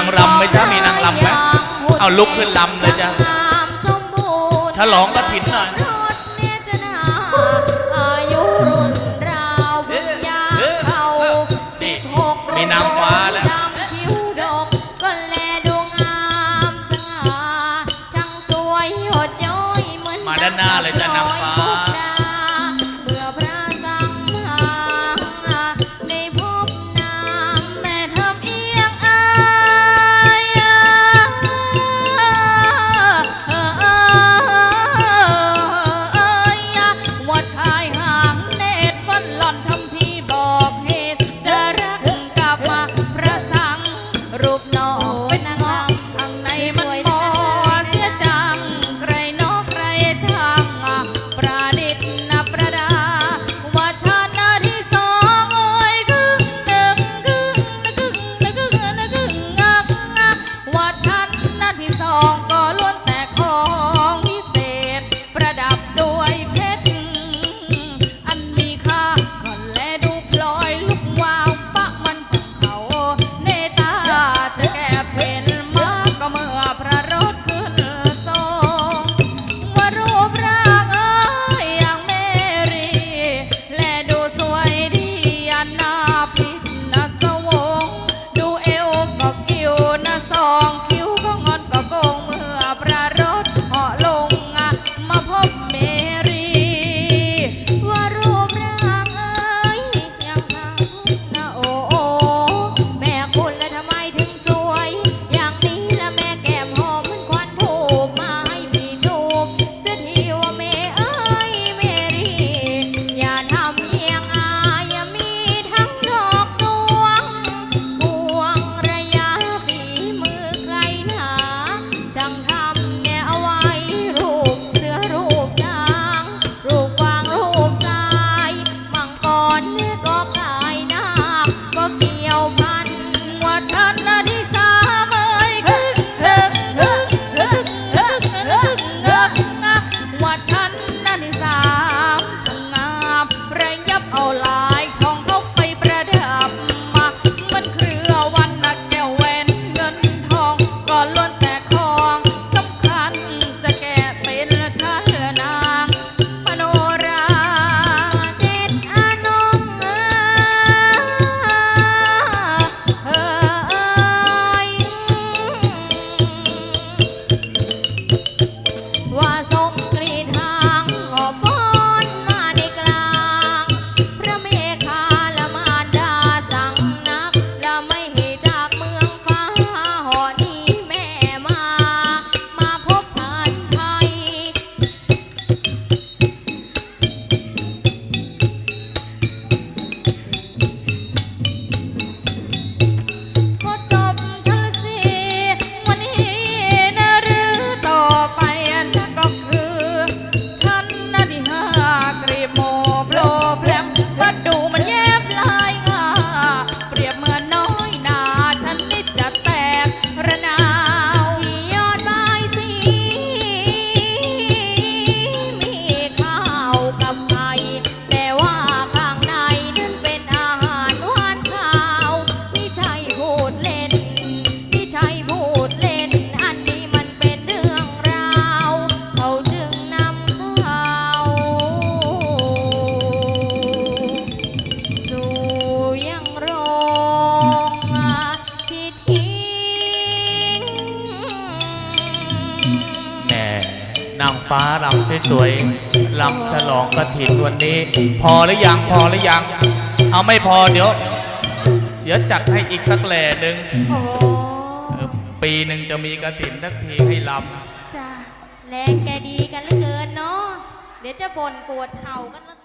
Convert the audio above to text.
างรำไม่ใช่มีนางรำไหมเอาลุกขึ้นลำเลยจ้ะฉลองกระถินหน่อยมีนางฟ้าแล้วด้านหน้าเลยจะนาฟ้า ฟ้าลำสวยๆลำฉลองกระถิ่นวันนี้ พอหรือยังพอหรือยัง เอาไม่พอเดี๋ยว เดี๋ยวจัดให้อีกสักแหล่หนึ่งโอ้ปีหนึ่งจะมีกระถิ่นทักทีให้ลำจ้าแรงแกดีกันเหลือเกินเนาะเดี๋ยวจะบ่นปวดเข่ากันแล้ว